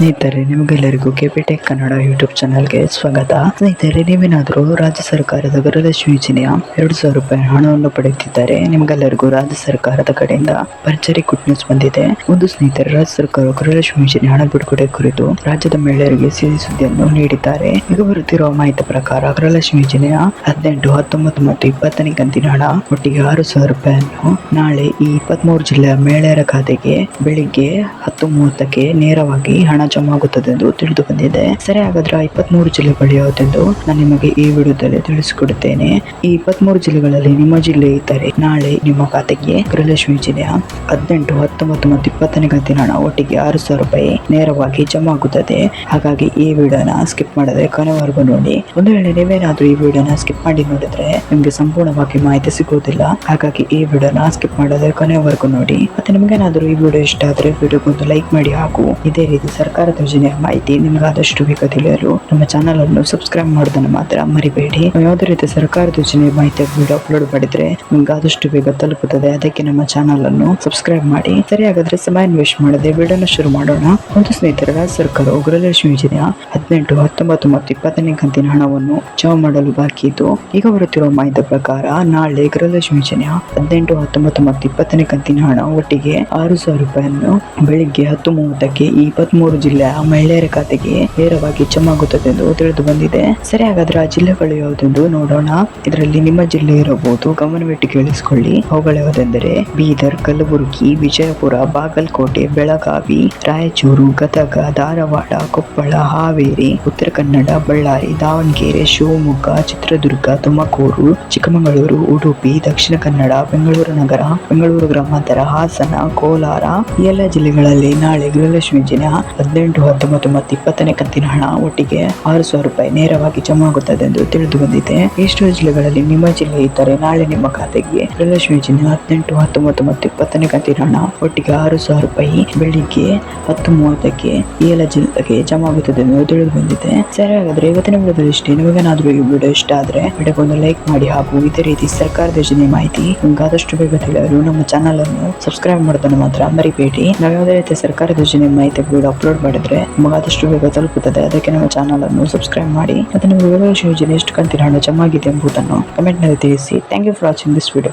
ಸ್ನೇಹಿತರೆ, ನಿಮಗೆಲ್ಲರಿಗೂ ಕೆಪಿಟೆಕ್ ಕನ್ನಡ ಯೂಟ್ಯೂಬ್ ಚಾನಲ್ಗೆ ಸ್ವಾಗತ. ಸ್ನೇಹಿತರೆ, ನೀವೇನಾದರೂ ರಾಜ್ಯ ಸರ್ಕಾರದ ಗೃಹಲಕ್ಷ್ಮಿ ಯೋಜನೆಯ ಎರಡು ಸಾವಿರ ರೂಪಾಯಿ ಹಣವನ್ನು ಪಡೆಯುತ್ತಿದ್ದಾರೆ, ನಿಮಗೆಲ್ಲರಿಗೂ ರಾಜ್ಯ ಸರ್ಕಾರದ ಕಡೆಯಿಂದ ಭರ್ಜರಿ ಗುಡ್ ನ್ಯೂಸ್ ಬಂದಿದೆ. ಒಂದು ಸ್ನೇಹಿತರೆ, ರಾಜ್ಯ ಸರ್ಕಾರ ಗೃಹಲಕ್ಷ್ಮಿ ಯೋಜನೆ ಹಣ ಬಿಡುಗಡೆ ಕುರಿತು ರಾಜ್ಯದ ಮಹಿಳೆಯರಿಗೆ ಸಿಹಿ ಸುದ್ದಿಯನ್ನು ನೀಡಿದ್ದಾರೆ. ಈಗ ಬರುತ್ತಿರುವ ಮಾಹಿತಿ ಪ್ರಕಾರ, ಗೃಹಲಕ್ಷ್ಮಿ ಯೋಜನೆಯ ಹದಿನೆಂಟು, ಹತ್ತೊಂಬತ್ತು ಮತ್ತು ಇಪ್ಪತ್ತನೇ ಕಂತಿನ ಹಣ ಒಟ್ಟಿಗೆ ಆರು ಸಾವಿರ ರೂಪಾಯಿಯನ್ನು ನಾಳೆ ಈ ಇಪ್ಪತ್ಮೂರು ಜಿಲ್ಲೆಯ ಮಹಿಳೆಯರ ಖಾತೆಗೆ, ಬೆಳಿಗ್ಗೆ ಹತ್ತು ಮೂವತ್ತಕ್ಕೆ ನೇರವಾಗಿ ಹಣ ಜಮಾ ಆಗುತ್ತದೆ ಎಂದು ತಿಳಿದು ಬಂದಿದೆ. ಸರಿ ಹಾಗಾದ್ರೆ ಇಪ್ಪತ್ಮೂರು ಜಿಲ್ಲೆಗಳು ಯಾವುದೆಂದು ನಾನು ನಿಮಗೆ ಈ ವಿಡಿಯೋದಲ್ಲಿ ತಿಳಿಸಿಕೊಡುತ್ತೇನೆ. ಈ ಇಪ್ಪತ್ಮೂರು ಜಿಲ್ಲೆಗಳಲ್ಲಿ ನಿಮ್ಮ ಜಿಲ್ಲೆ ಇದ್ದರೆ ನಾಳೆ ನಿಮ್ಮ ಖಾತೆಗೆ ಗೃಹಲಕ್ಷ್ಮಿ ಜಿಲ್ಲೆಯ ಹದಿನೆಂಟು, ಹತ್ತೊಂಬತ್ತು ಮತ್ತು ಇಪ್ಪತ್ತನೇ ಕಂತಿನ ಹಣ ಒಟ್ಟಿಗೆ ಆರು ಸಾವಿರ ರೂಪಾಯಿ ನೇರವಾಗಿ ಜಮಾ ಆಗುತ್ತದೆ ಹಾಗಾಗಿ ಈ ವಿಡಿಯೋನ ಸ್ಕಿಪ್ ಮಾಡದೆ ಕೊನೆವರೆಗೂ ನೋಡಿ. ಒಂದು ವೇಳೆ ನೀವೇನಾದ್ರೂ ಈ ವಿಡಿಯೋನ ಸ್ಕಿಪ್ ಮಾಡಿ ನೋಡಿದ್ರೆ ನಿಮಗೆ ಸಂಪೂರ್ಣವಾಗಿ ಮಾಹಿತಿ ಸಿಗುವುದಿಲ್ಲ. ಹಾಗಾಗಿ ಈ ವಿಡಿಯೋನ ಸ್ಕಿಪ್ ಮಾಡದೆ ಕೊನೆವರೆಗೂ ನೋಡಿ. ಮತ್ತೆ ನಿಮಗೇನಾದ್ರೂ ಈ ವಿಡಿಯೋ ಇಷ್ಟ ಆದ್ರೆ ವಿಡಿಯೋಗೊಂದು ಲೈಕ್ ಮಾಡಿ ಹಾಗೂ ಇದೇ ರೀತಿ ಸರ್ಕಾರದ ಯೋಜನೆಯ ಮಾಹಿತಿ ನಿಮಗಾದಷ್ಟು ಬೇಗ ತಿಳಿಯಲು ನಮ್ಮ ಚಾನಲ್ ಅನ್ನು ಸಬ್ಸ್ಕ್ರೈಬ್ ಮಾಡೋದನ್ನು ಮಾತ್ರ ಮರಿಬೇಡಿ. ಯಾವುದೇ ರೀತಿ ಸರ್ಕಾರದ ಯೋಜನೆಯ ಮಾಹಿತಿ ವಿಡಿಯೋ ಅಪ್ಲೋಡ್ ಮಾಡಿದ್ರೆ ನಿಮ್ಗೆ ಆದಷ್ಟು ಬೇಗ ತಲುಪುತ್ತದೆ. ಅದಕ್ಕೆ ನಮ್ಮ ಚಾನಲ್ ಅನ್ನು ಸಬ್ಸ್ಕ್ರೈಬ್ ಮಾಡಿ. ಸರಿ ಹಾಗಾದ್ರೆ ಸಮಯ ವೇಸ್ಟ್ ಮಾಡದೆ ವಿಡಿಯೋನ ಶುರು ಮಾಡೋಣ. ಒಂದು ಸ್ನೇಹಿತರ ಸರ್ಕಾರ ಉಗ್ರಲಕ್ಷ್ಮಿ ಯೋಜನೆಯ ಹದಿನೆಂಟು, ಹತ್ತೊಂಬತ್ತು ಮತ್ತು ಇಪ್ಪತ್ತನೇ ಕಂತಿನ ಹಣವನ್ನು ಜಮಾ ಮಾಡಲು ಬಾಕಿ ಇದ್ದು ಈಗ ಬರುತ್ತಿರುವ ಮಾಹಿತಿ ಪ್ರಕಾರ ನಾಳೆ ಗೃಹಲಕ್ಷ್ಮಿ ಯೋಜನೆಯ ಹದಿನೆಂಟು, ಹತ್ತೊಂಬತ್ತು ಮತ್ತು ಇಪ್ಪತ್ತನೇ ಕಂತಿನ ಹಣ ಒಟ್ಟಿಗೆ ಆರು ಸಾವಿರ ರೂಪಾಯಿಯನ್ನು ಬೆಳಿಗ್ಗೆ ಹತ್ತು ಮೂವತ್ತಕ್ಕೆ ಈ ಇಪ್ಪತ್ಮೂರು ಆ ಮಹಿಳೆಯರ ಖಾತೆಗೆ ನೇರವಾಗಿ ಜಮಾ ಆಗುತ್ತದೆ ಎಂದು ತಿಳಿದು ಬಂದಿದೆ. ಸರಿ ಹಾಗಾದ್ರೆ ಆ ಜಿಲ್ಲೆಗಳು ಯಾವುದೆಂದು ನೋಡೋಣ. ಇದರಲ್ಲಿ ನಿಮ್ಮ ಜಿಲ್ಲೆ ಇರಬಹುದು. ಗಮನವಿಟ್ಟು ಕೇಳಿಸಿಕೊಳ್ಳಿ. ಅವುಗಳು ಯಾವುದೆಂದರೆ ಬೀದರ್, ಕಲಬುರಗಿ, ವಿಜಯಪುರ, ಬಾಗಲಕೋಟೆ, ಬೆಳಗಾವಿ, ರಾಯಚೂರು, ಗದಗ, ಧಾರವಾಡ, ಕೊಪ್ಪಳ, ಹಾವೇರಿ, ಉತ್ತರ ಕನ್ನಡ, ಬಳ್ಳಾರಿ, ದಾವಣಗೆರೆ, ಶಿವಮೊಗ್ಗ, ಚಿತ್ರದುರ್ಗ, ತುಮಕೂರು, ಚಿಕ್ಕಮಗಳೂರು, ಉಡುಪಿ, ದಕ್ಷಿಣ ಕನ್ನಡ, ಬೆಂಗಳೂರು ನಗರ, ಬೆಂಗಳೂರು ಗ್ರಾಮಾಂತರ, ಹಾಸನ, ಕೋಲಾರ ಈ ಎಲ್ಲ ಜಿಲ್ಲೆಗಳಲ್ಲಿ ನಾಳೆ ಗೃಹಲಕ್ಷ್ಮಿ ಯೋಜನೆ ಹದಿನೆಂಟು, ಹತ್ತೊಂಬತ್ತು ಮತ್ತು ಇಪ್ಪತ್ತನೇ ಕಂತಿನ ಹಣ ಒಟ್ಟಿಗೆ ಆರು ಸಾವಿರ ರೂಪಾಯಿ ನೇರವಾಗಿ ಜಮಾ ಆಗುತ್ತದೆ ಎಂದು ತಿಳಿದು ಬಂದಿದೆ. ಎಷ್ಟೋ ಜಿಲ್ಲೆಗಳಲ್ಲಿ ನಿಮ್ಮ ಜಿಲ್ಲೆ ಇದ್ದರೆ ನಾಳೆ ನಿಮ್ಮ ಖಾತೆಗೆ ಗೃಹಲಕ್ಷ್ಮಿ ಯೋಜನೆ ಹದಿನೆಂಟು, ಹತ್ತೊಂಬತ್ತು ಮತ್ತು ಇಪ್ಪತ್ತನೇ ಕಂತಿನ ಹಣ ಒಟ್ಟಿಗೆ ಆರು ಸಾವಿರ ರೂಪಾಯಿ ಬೆಳಿಗ್ಗೆ ಹತ್ತು ಮೂವತ್ತಕ್ಕೆ ಎಲ್ಲ ಜಿಲ್ಲೆಗೆ ಜಮಾ ಆಗುತ್ತದೆ ಎಂದು ತಿಳಿದು ಬಂದಿದೆ. ಸರಿ ಹಾಗಾದ್ರೆ ಇವತ್ತಿನ ವಿಡಿಯೋದಲ್ಲಿ ಇಷ್ಟೇ. ನಿಮಗೇನಾದ್ರೂ ಈ ವಿಡಿಯೋ ಇಷ್ಟ ಆದ್ರೆ ವಿಡಿಯೋಗೊಂದು ಲೈಕ್ ಮಾಡಿ ಹಾಗೂ ಇದೇ ರೀತಿ ಸರ್ಕಾರದ ಯೋಜನೆ ಮಾಹಿತಿ ನಿಮ್ಗೆ ಆದಷ್ಟು ಬೇಗ ತಿಳಿಯಲು ನಮ್ಮ ಚಾನಲ್ ಅನ್ನು ಸಬ್ಸ್ಕ್ರೈಬ್ ಮಾಡೋದನ್ನು ಮಾತ್ರ ಮರಿಬೇಡಿ. ನಾವು ಯಾವುದೇ ರೀತಿಯ ಸರ್ಕಾರದ ಯೋಜನೆ ಮಾಹಿತಿ ಅಪ್ಲೋಡ್ ಮಾಡಿದ್ರೆ ಆದಷ್ಟು ಬೇಗ ತಲುಪುತ್ತದೆ. ಅದಕ್ಕೆ ನಮ್ಮ ಚಾನಲ್ ಅನ್ನು ಸಬ್ಸ್ಕ್ರೈಬ್ ಮಾಡಿ, ಮತ್ತೆ ನಿಮಗೆ ವಿವರ ಎಷ್ಟು ಕಂತಿನ ಹಣ ಆಗಿದೆ ಎಂಬುದನ್ನು ಕಮೆಂಟ್ನಲ್ಲಿ ತಿಳಿಸಿ. Thank you for watching this video